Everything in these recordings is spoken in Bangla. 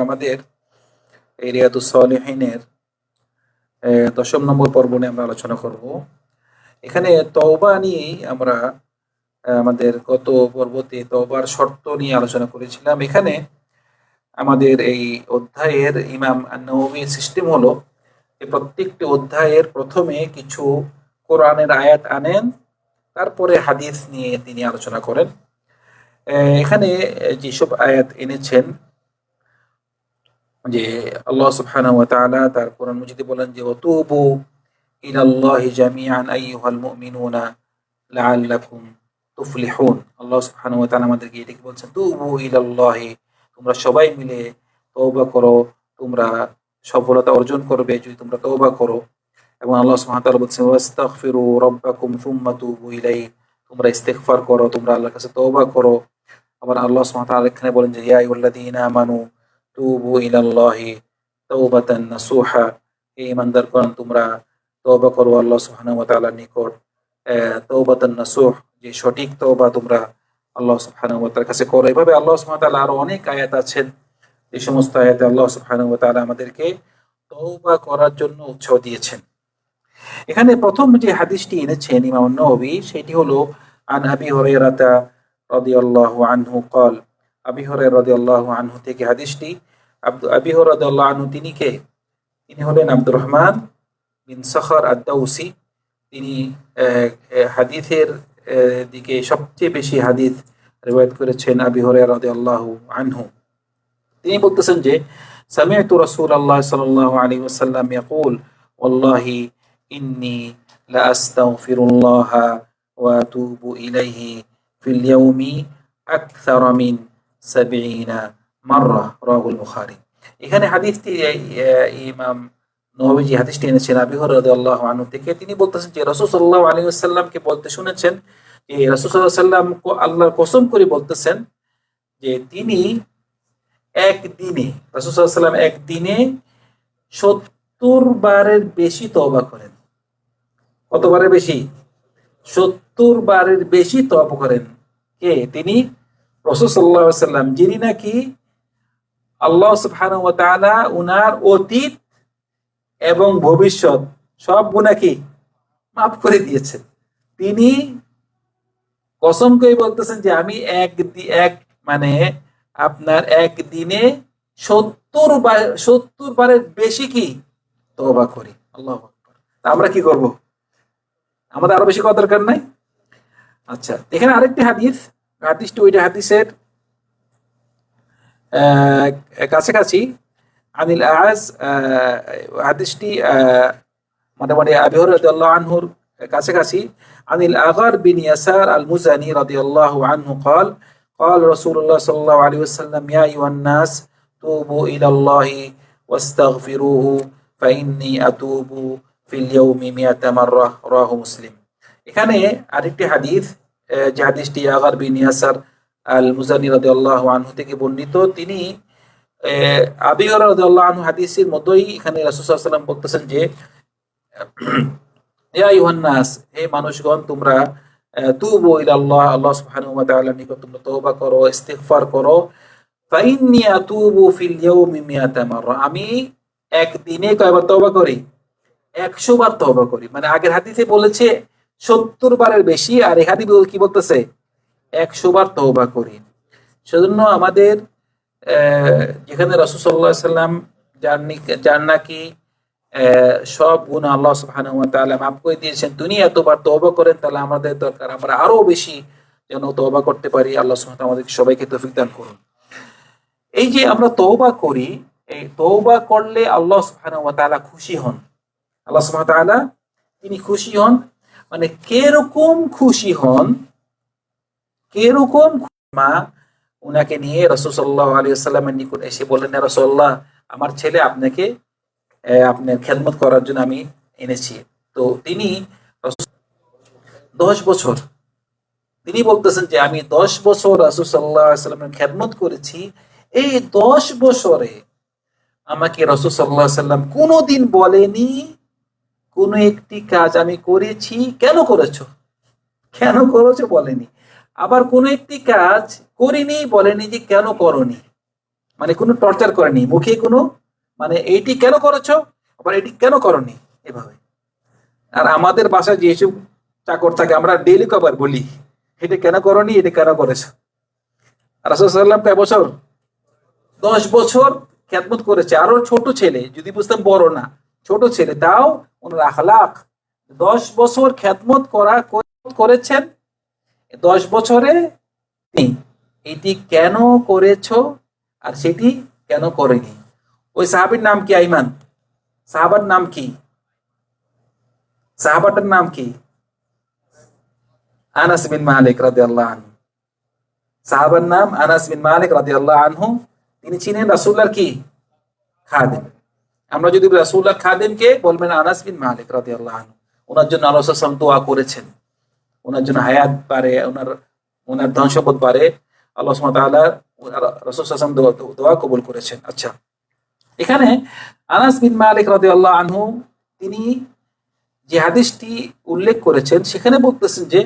আমাদের er, e, দশম নম্বর পর্ব নিয়ে আমরা আলোচনা করব। এখানে তওবা আমরা e, আমাদের গত পর্বতে তওবার শর্ত নিয়ে আলোচনা করেছিলাম। এখানে আমাদের এই অধ্যায়ের ইমাম সিস্টেম হলো প্রত্যেকটি অধ্যায়ের প্রথমে কিছু কোরআনের আয়াত আনেন, তারপরে হাদিস নিয়ে তিনি আলোচনা করেন। এখানে যেসব আয়াত এনেছেন, যে আল্লাহ সুবহানাহু তার কোরআন মজিদে বলেন যে ওয়াতুবু তুফলিহুন। আল্লাহ সুবহানাহু আমাদেরকে বলছেন, তুবু ইলাল্লাহি, তোমরা সবাই মিলে তওবা করো, তোমরা সফলতা অর্জন করবে যদি তোমরা তওবা করো। এবং আল্লাহ সুবহানাহু ওয়া তাআলা বলছেন, ওয়াস্তাগফিরু রাব্বাকুম সুম্মা তুবু ইলাইহি। তোমরা ইস্তেগফার করো, তোমরা আল্লাহর কাছে তওবা করো। আবার আল্লাহ ওয়া এখানে বলেন যে, ইয়া আইয়ুহাল্লাযীনা আমানু তুবু ইলাল্লাহি তাওবাতান নাসুহা। হে ঈমানদারগণ, তোমরা তওবা করো আল্লাহ সুবহানাহু ওয়া তাআলার নিকট। তাওবাতান নাসুহ, যে সঠিক তওবা তোমরা আল্লাহ সুবহানাহু ওয়া তাআলার কাছে করো। এভাবে আল্লাহ সুবহানাহু ওয়া তাআলা আরও অনেক আয়াত আছেন। এই সমস্ত আয়াতে আল্লাহ সুবহানাহু ওয়া তাআলা আমাদেরকে তওবা করার জন্য উৎসাহ দিয়েছেন। এখানে প্রথম যে হাদিসটি এনেছেন ইমাম নবী সেটি হলো আন আবি হুরায়রাতা রাদিয়াল্লাহু আনহু قال আবি হুরায়রা রাদিয়াল্লাহু আনহু থেকে হাদিসটি আব্দু আবি হুরায়রা রাদিয়াল্লাহু আনহু তিনি কে তিনি হলেন আব্দুর রহমান বিন সখর আদ-দাউসি তিনি আহ, আহ, হাদিসের আহ, দিকে সবচেয়ে বেশি হাদিস রিওয়ায়াত করেছেন আবি হুরায়রা রাদিয়াল্লাহু আনহু তিনি বলতেছেন যে سمعت رسول الله صلى الله عليه وسلم يقول والله ইন্নি লাস্তাগফিরুল্লাহ ওয়া আতুবু ইলাইহি ফিল ইয়াউমি আকসার মিন 70 মাররা রাহুল বুখারী এখানে হাদিসটি إمام নবীজি হাদিসটি এনেছেন আবি হরাল্লাহ আনু থেকে। তিনি বলতেছেন যে রসুল সাল্লাহ আলী সাল্লামকে বলতে শুনেছেন যে রসুল সাল্লাহ সাল্লাম আল্লাহর কসম করে বলতেছেন যে তিনি একদিনে, রসুল সাল্লাহ সাল্লাম একদিনে সত্তর বারের বেশি তবা করেন। কতবারের বেশি? সত্তর বারের বেশি তওবা করেন। কে? তিনি রসুল সাল্লাহ সাল্লাম যিনি নাকি আল্লাহ উনার অতীত এবং ভবিষ্যৎ সব গুণা কি? মাফ করে দিয়েছেন। তিনি কসম করে বলতেছেন যে আমি এক এক মানে আপনার একদিনে সত্তর বার সত্তর বারের বেশি কি? তওবা করি। আল্লাহ আমরা কি করব? আমাদের আরো বেশি করার দরকার নাই আচ্ছা এখানে আরেকটি হাদিস হাদিসটি ওইটা হাদিসের আহ, কাছাকাছি আনিল আজ আহ, হাদিসটি আহ, মোটামুটি আবি রাদিয়াল্লাহু আনহুর কাছাকাছি আনিল আগার বিন ইয়াসার আল মুজানি রাদিয়াল্লাহু আনহু قال قال رسول الله صلى الله عليه وسلم يا أيها الناس توبوا إلى الله واستغفروه فإني أتوب রাহু মুসলিম। এখানে আরেকটি হাদিস যে হাদিসটি আগার বিন ইয়াসার আল মুজানি রাদে আল্লাহ আনহু থেকে বর্ণিত। তিনি আবিগর রাদে আল্লাহ আনহু হাদিসের মতোই এখানে রাসুসাল্লাম বলতেছেন যে, ইয়া ইউহান্নাস হে মানুষগণ, তোমরা তুবু ইলা আল্লাহ আল্লাহ সুবহানাহু ওয়া তাআলা নিকট তোমরা তওবা করো, ইস্তিগফার করো। ফাইন্নি আতুবু ফিল ইয়াউমি মিয়াতা মাররা। আমি একদিনে কয়বার তওবা করি? একশো বার তওবা করি। মানে আগের হাদিসে বলেছে, সত্তর বারের বেশি, আর এই হাদিস কি বলতেছে? একশো বার তওবা করি। সেজন্য আমাদের যেখানে রসুল সাল্লাহ সাল্লাম যার যার নাকি সব গুণ আল্লাহ তাআলা মাফ করে দিয়েছেন, তিনি এতবার তওবা করেন, তাহলে আমাদের দরকার, আমরা আরও বেশি যেন তওবা করতে পারি। আল্লাহ তাআলা আমাদেরকে সবাইকে তৌফিক দান করুন। এই যে আমরা তৌবা করি, এই তৌবা করলে আল্লাহ ওয়া খুশি হন। আল্লাহ তিনি খুশি হন। মানে কেরকম খুশি হন, কেরকম মা নিয়ে নিকট এসে বললেন রসল্লাহ আমার ছেলে আপনাকে আপনার খেদমত করার জন্য আমি এনেছি। তো তিনি দশ বছর, তিনি বলতেছেন যে, আমি দশ বছর রাসুল সাল্লাহ সাল্লামের খেদমত করেছি। এই দশ বছরে আমাকে রসুল সাল্লাহ সাল্লাম কোনোদিন বলেনি কোন একটি কাজ আমি করেছি, কেন করেছ? কেন করেছ বলেনি। আবার কোন একটি কাজ করিনি, বলেনি যে কেন করনি। মানে কোনো টর্চার করেনি, মুখে কোনো মানে এইটি কেন করেছ, আবার এটি কেন করনি এভাবে। আর আমাদের বাসায় যেসব চাকর থাকে, আমরা ডেলি কবার বলি, এটা কেন করনি, এটা কেন করেছ? রাসুসাল্লাম কয় বছর দশ বছর খ্যাতমত করেছে। আরও ছোট ছেলে, যদি বুঝতাম বড় না। ছোট ছেলে, তাও ওনার আখলাখ। দশ বছর খ্যাতমত করা, করেছেন। দশ বছরে এটি কেন করেছ আর সেটি কেন করেনি? ওই সাহাবির নাম কি, আইমান? সাহাবার নাম কি? সাহাবাটার নাম কি? আনাস বিন মালিক আল্লাহ আনহু। সাহাবার নাম আনাস বিন মালিক রাদিয়াল্লাহু আনহু। তিনি ছিলেন রাসূলুল্লাহর কি? খাদেম। আমরা যদি রাসূলুল্লাহ খাদেমকে বলবেন আনাস বিন মালিক রাদিয়াল্লাহু আনহু, ওনার জন্য আল্লাহ সাল্লাল্লাহু দোয়া করেছেন। ওনার জন্য হায়াত পারে ওনার ওনার ধন সম্পদ পারে আল্লাহ তাআলা রাসূল ওয়াসাল্লাম দোয়া কবুল করেছেন। আচ্ছা এখানে আনাস বিন মালিক রাদিয়াল্লাহু আনহু, তিনি যে হাদিসটি উল্লেখ করেছেন, সেখানে বলতেছেন যে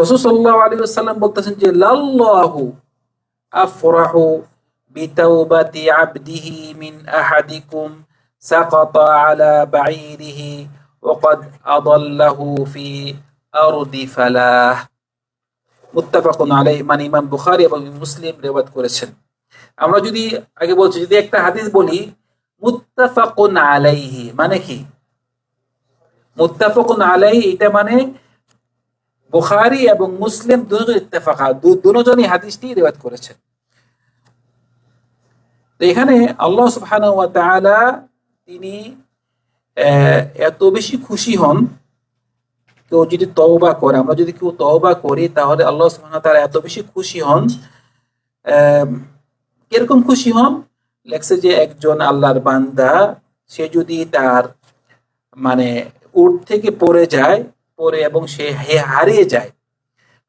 রসুল সাল্লাহ আলী সাল্লাম বলতেছেন যে, লাল্লাহু আফরাহু আহাদিকুম সাকাত আলা বাঈরিহি ওয়াকাদ আদাল্লাহু ফি আরদি ফালাহ মুত্তাফাকুন আলাই মানে ইমাম বুখারী এবং মুসলিম রেওয়াত করেছেন। আমরা যদি আগে বলছি, যদি একটা হাদিস বলি, মুত্তাফাকুন আলাইহি মানে কি? মুত্তাফাকুন আলাই এটা মানে বুখারি এবং মুসলিম দুজন ইত্তেফাকা দুজনই হাদিসটি রেওয়াত করেছেন। এখানে আল্লাহ তাআলা তিনি এত বেশি খুশি হন কেউ যদি তওবা করে। আমরা যদি কেউ তওবা করি, তাহলে আল্লাহ সুবহানাহু তারা এত বেশি খুশি হন। কীরকম খুশি হন? লেখছে যে একজন আল্লাহর বান্দা, সে যদি তার মানে উঠ থেকে পড়ে যায়, পড়ে এবং সে হারিয়ে যায়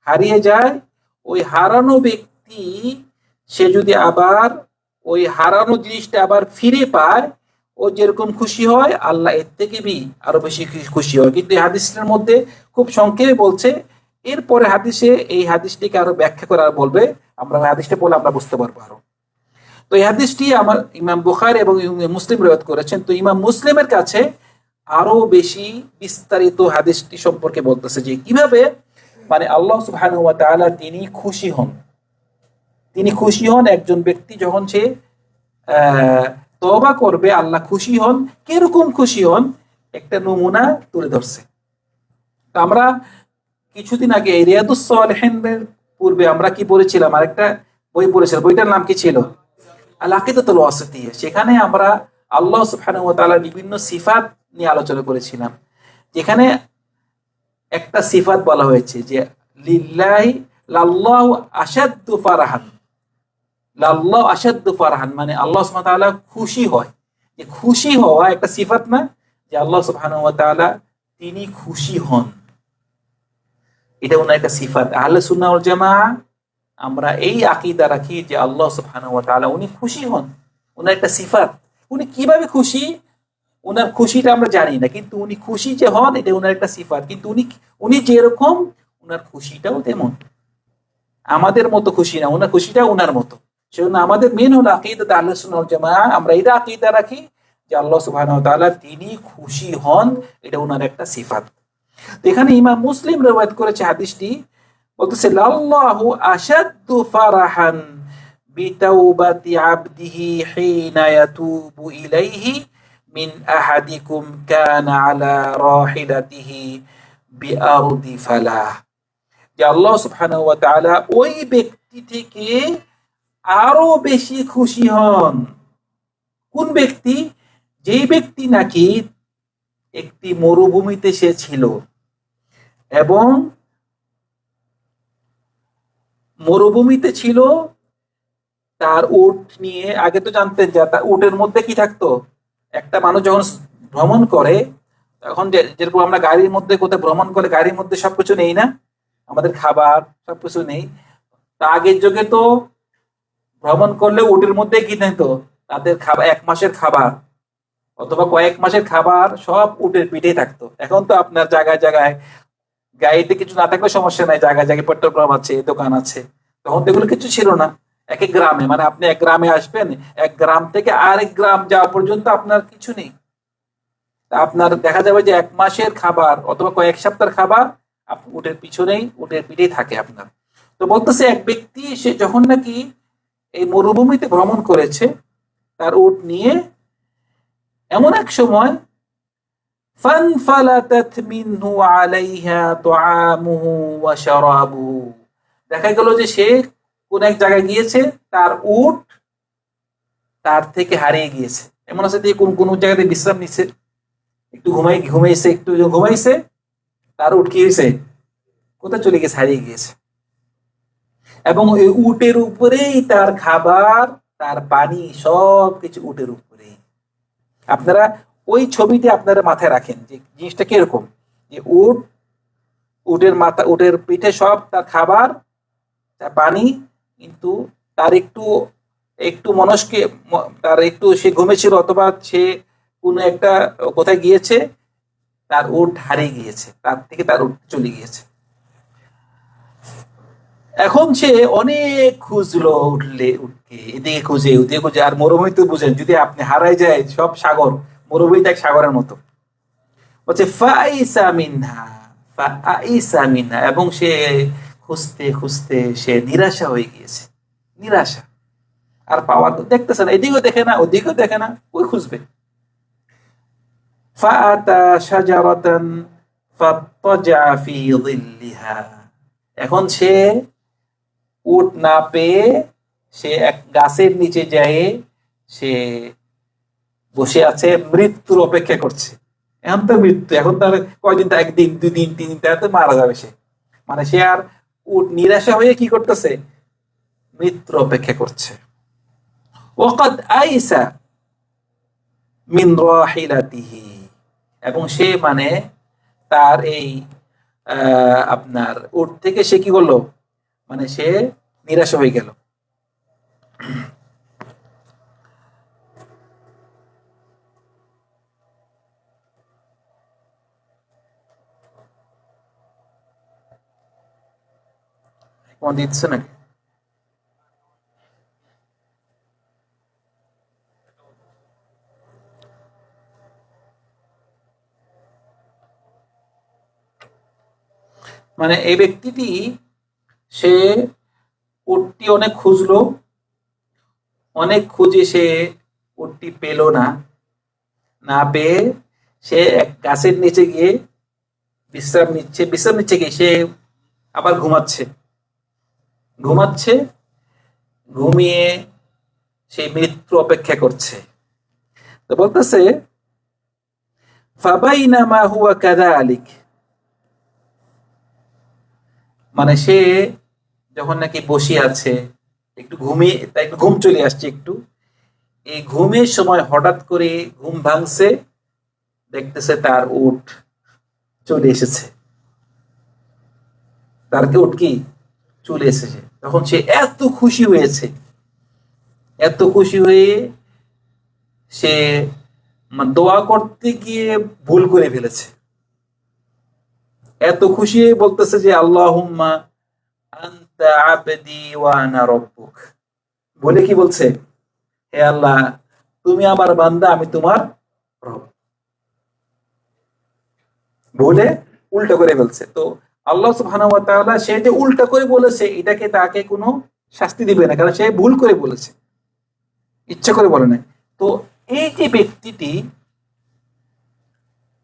হারিয়ে যায়, ওই হারানো ব্যক্তি, সে যদি আবার ওই হারানো জিনিসটা আবার ফিরে পায়, ও যেরকম খুশি হয়, আল্লাহ এর থেকে বি আরও বেশি খুশি হয়। কিন্তু এই হাদিসটার মধ্যে খুব সংক্ষেপে বলছে, এরপরে হাদিসে এই হাদিসটিকে আরও ব্যাখ্যা করে আর বলবে, আমরা হাদিসটা বলে আমরা বুঝতে পারব আরও। তো এই হাদিসটি আমার ইমাম বুখার এবং মুসলিম রেওয়াত করেছেন। তো ইমাম মুসলিমের কাছে আরও বেশি বিস্তারিত হাদিসটি সম্পর্কে বলতেছে যে কীভাবে মানে আল্লাহ সুবহানাহু ওয়া তাআলা তিনি খুশি হন। তিনি খুশি হন, একজন ব্যক্তি যখন সে তবা করবে, আল্লাহ খুশি হন, কীরকম খুশি হন, একটা নমুনা তুলে ধরছে। আমরা কিছুদিন আগে এই রিয়াদুসলেহেনের পূর্বে আমরা কি পড়েছিলাম? আরেকটা বই পড়েছিলাম। বইটার নাম কি ছিল? সেখানে আমরা আল্লাহ সুবহানাহু বিভিন্ন সিফাত নিয়ে আলোচনা করেছিলাম। যেখানে একটা সিফাত বলা হয়েছে যে, লিল্লাহি লাল্লাহু আশাদ্দু ফারাহান। আশাদ্দু ফারাহান মানে আল্লাহ খুশি হয়। যে খুশি হওয়া একটা সিফাত না, যে আল্লাহ তিনি খুশি হন। এটা ওনার একটা সিফাত। আহলে সুন্নাহ জামাআহ আমরা এই আকীদা রাখি যে আল্লাহ তাআলা উনি খুশি হন। ওনার একটা সিফাত। উনি কীভাবে খুশি? ওনার খুশিটা আমরা জানি না, কিন্তু উনি খুশি যে হন, এটা ওনার একটা সিফাত। কিন্তু উনি উনি যেরকম ওনার খুশিটাও তেমন। আমাদের মতো খুশি না ওনার খুশিটা ওনার মতো। সেজন্য আমাদের মেন হলো আকিদা আল্লাহ সুন্নাহ জামা আমরা এটা আকিদা রাখি যে আল্লাহ ওয়া তিনি খুশি হন, এটা ওনার একটা সিফাত। এখানে ইমাম মুসলিম রেওয়ায়াত করেছে হাদিসটি, বলতেছে, লাল্লাহু আশাদ্দু ফারাহান বিতাওবাতি আবদিহি হিনা ইয়াতুবু ইলাইহি মিন আহাদিকুম কানা আলা রাহিলাতিহি বিআরদি ফালাহ। যে আল্লাহ সুবহানাহু ওয়া তাআলা ওই ব্যক্তি থেকে আরও বেশি খুশি হন। কোন ব্যক্তি? যেই ব্যক্তি নাকি একটি মরুভূমিতে সে ছিল এবং মরুভূমিতে ছিল, তার উট নিয়ে, আগে তো জানতেন যে তার উটের মধ্যে কি থাকতো? একটা মানুষ যখন ভ্রমণ করে, তখন যেরকম আমরা গাড়ির মধ্যে কোথাও ভ্রমণ করে, গাড়ির মধ্যে সবকিছু নেই না? আমাদের খাবার সবকিছু নেই। তা আগের যুগে তো ভ্রমণ করলে উটের মধ্যে কি নিত তাদের খাবার এক মাসের খাবার অথবা কয়েক মাসের খাবার সব উটের পিঠেই থাকতো। এখন তো আপনার জায়গায় জায়গায় গাড়িতে কিছু না থাকলে সমস্যা নাই, জায়গায় জায়গায় পেট্রোল পাম্প আছে, দোকান আছে। তখন তো এগুলো কিছু ছিল না। এক এক গ্রামে মানে আপনি এক গ্রামে আসবেন, এক গ্রাম থেকে আরেক গ্রাম যাওয়া পর্যন্ত আপনার কিছু নেই। আপনার দেখা যাবে যে এক মাসের খাবার অথবা কয়েক সপ্তাহের খাবার উটের পিছনেই, উটের পিঠেই থাকে আপনার। তো বলতেছে এক ব্যক্তি, সে যখন নাকি এই মরুভূমিতে ভ্রমণ করেছে, তার উট নিয়ে এমন এক সময় দেখা গেল যে সে কোন এক জায়গায় গিয়েছে, তার উট তার থেকে হারিয়ে গিয়েছে। এমন আছে যে কোন কোন জায়গাতে বিশ্রাম নিচ্ছে একটু ঘুমাই, ঘুমাইছে, একটু ঘুমাইছে, তার উট কি হয়েছে কোথায় চলে গেছে হারিয়ে গিয়েছে। এবং ওই উটের উপরেই তার খাবার, তার পানি সব কিছু উটের উপরেই আপনারা ওই ছবিটি আপনারা মাথায় রাখেন যে জিনিসটা কীরকম? যে উট, উটের মাথা, উটের পিঠে সব তার খাবার, তার পানি, কিন্তু তার একটু একটু মনস্কে তার একটু সে ঘুমেছিল অথবা সে কোনো একটা কোথায় গিয়েছে, তার উট হারিয়ে গিয়েছে, তার থেকে তার উট চলে গিয়েছে। এখন সে অনেক খুঁজলো উঠলে উঠকে এদিকে খুঁজে, ওদিকে খুঁজে। আর মরুভূমি তো বুঝেন, যদি আপনি হারাই যায়, সব সাগর, মরুভূমিটা এক সাগরের মতো। বলছে, ফাইসা এবং সে খুঁজতে খুঁজতে সে নিরাশা হয়ে গিয়েছে। নিরাশা। আর পাওয়া তো দেখতেছে না, এদিকেও দেখে না, ওদিকেও দেখে না, ওই খুঁজবে। এখন সে উট না পেয়ে সে এক গাছের নিচে যায় সে বসে আছে, মৃত্যুর অপেক্ষা করছে। এখন তো মৃত্যু, এখন তার কয়দিন তো, একদিন দুই দিন তিন দিন তার তো মারা যাবে সে। মানে সে আর উট নিরাশা হয়ে কি করতেছে? মৃত্যুর অপেক্ষা করছে। ওকাদ আইসা মিন রাহিলাতিহি। এবং সে মানে তার এই আপনার উট থেকে সে কি করল? মানে সে নিরাশ হয়ে গেল। দিচ্ছে নাকি? মানে এই ব্যক্তিটি সে উটটি অনেক খুঁজলো। অনেক খুঁজে সে উটটি পেল না। না পেয়ে সে এক গাছের নিচে গিয়ে বিশ্রাম নিচ্ছে। বিশ্রাম নিচ্ছে কি? সে আবার ঘুমাচ্ছে। ঘুমাচ্ছে, ঘুমিয়ে সেই মৃত্যু অপেক্ষা করছে। তো বলতেছে ফাবাইনামা হুয়া কাদা আলিক মানে সে যখন নাকি বসে আছে, একটু ঘুমিয়ে, তাই একটু ঘুম চলে আসছে একটু। এই ঘুমের সময় হঠাৎ করে ঘুম ভাঙছে, দেখতেছে তার উট চলে এসেছে। তার উট কি? চলে এসেছে। তখন সে এত খুশি হয়েছে। এত খুশি হয়ে সে দোয়া করতে গিয়ে ভুল করে ফেলেছে। এত খুশি বলতেছে যে, আল্লাহুম্মা বলে কি বলছে? হে আল্লাহ, তুমি আমার বান্দা, আমি তোমার বলে উল্টো করে ফেলছে তো আল্লাহ তাআলা সে যে উল্টো করে বলেছে, এটাকে তাকে কোনো শাস্তি দিবে না, কারণ সে ভুল করে বলেছে। ইচ্ছা করে বলে নাই। তো এই যে ব্যক্তিটি,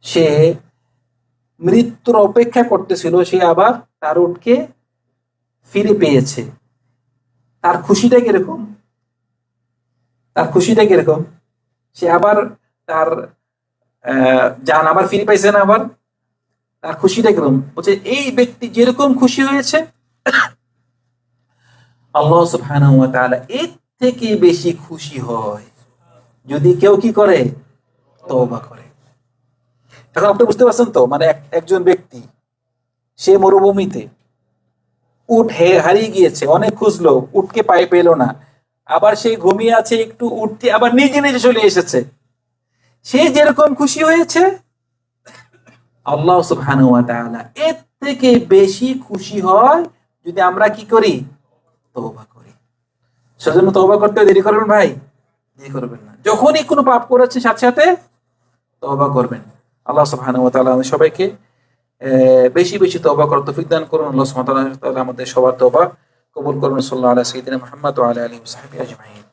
সে মৃত্যুর অপেক্ষা করতেছিল, সে আবার তার উটকে ফিরে পেয়েছে। তার খুশিটা কীরকম? তার খুশিটা কীরকম? সে আবার তার জান আবার ফিরে পাইছে না আবার? তার খুশিটা কীরকম? বলছে, এই ব্যক্তি যেরকম খুশি হয়েছে, আল্লাহ সুবহানাহু এর থেকে বেশি খুশি হয়। যদি কেউ কি করে? তওবা করে। এখন আপনি বুঝতে পারছেন তো? মানে এক- একজন ব্যক্তি, সে মরুভূমিতে উট হারিয়ে গিয়েছে, অনেক খুঁজলো, উটকে পায়ে পেল না। আবার সে ঘুমিয়ে আছে, একটু উঠতে আবার নিজে নিজে চলে এসেছে। সে যেরকম খুশি হয়েছে, আল্লাহ তাআলা এর থেকে বেশি খুশি হয় যদি আমরা কি করি? তওবা করি। সেজন্য তওবা করতে দেরি করবেন ভাই? দেরি করবেন না। যখনই কোনো পাপ করেছে, সাথে সাথে তওবা করবেন। আল্লাহ আমাদের সবাইকে বেশি বেশি তবা করার তৌফিক দান করুন। আল্লাহ সুবহানাহু ওয়া তাআলা আমাদের সবার তওবা কবুল করুন। সাল্লাল্লাহু আলাইহি সাইয়্যিদিনা মুহাম্মদ ওয়া আলা আলিহি ওয়া সাহবিহি আজমাইন।